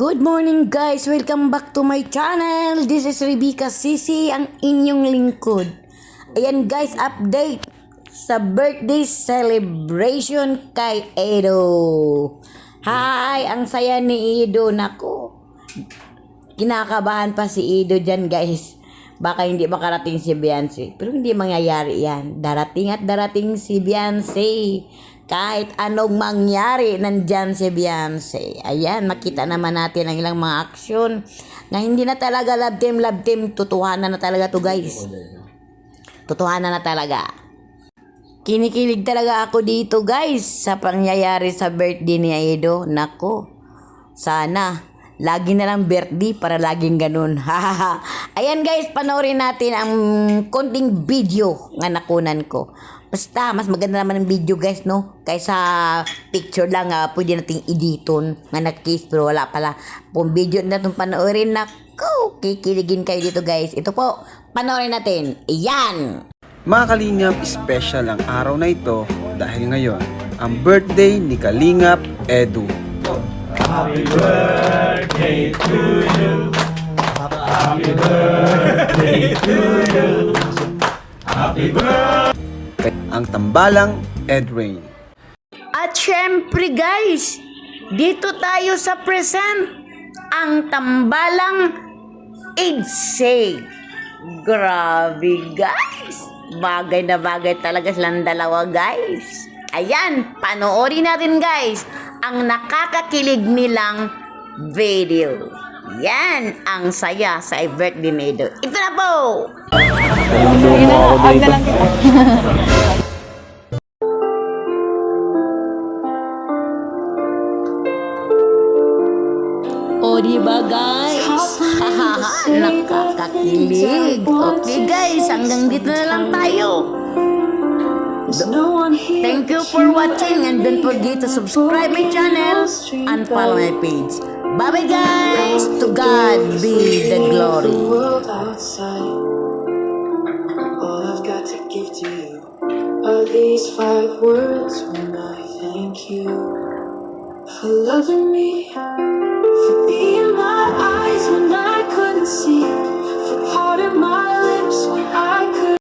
Good morning guys! Welcome back to my channel! This is Rebecca Sisi, ang inyong lingkod. Ayan guys, update sa birthday celebration kay Edo. Hi! Ang saya ni Edo. Nako, kinakabahan pa si Edo dyan guys. Baka hindi makarating si Beyonce. Pero hindi mangyayari yan. Darating at darating si Beyonce. Kahit anong mangyari, nandyan si Beyonce. Ayan, makita naman natin ang ilang mga aksyon na hindi na talaga love team, love team. Tutuhanan na talaga to guys. Tutuhanan na talaga. Kinikilig talaga ako dito guys sa pangyayari sa birthday ni Aido. Nako, sana lagi na lang birthday para laging ganun. Ayan guys, panoorin natin ang konting video nga nakunan ko. Basta, mas maganda naman ang video guys, no? Kaysa picture lang, ah, pwede nating editon nga nag-kiss, pero wala pala. Kung video na itong panoorin, nako, kikiligin kayo dito guys. Ito po, panoorin natin. Iyan! Mga Kalingap, special ang araw na ito dahil ngayon ang birthday ni Kalingap Edu. Ang tambalang Edrain. At syempre guys, dito tayo sa present ang tambalang Idsay. Grabe guys. Bagay na bagay talaga silang dalawa guys. Ayan, panoorin natin guys ang nakakakilig nilang video. Yan ang saya sa birthday nito. Ito na po! O, di ba guys? Nakakakilig. Okay guys, hanggang dito na lang tayo. You for watching and don't forget to subscribe my channel and follow my page. Bye bye guys! To God be the glory. All I've got to give to you are these five words when I thank you for loving me, for being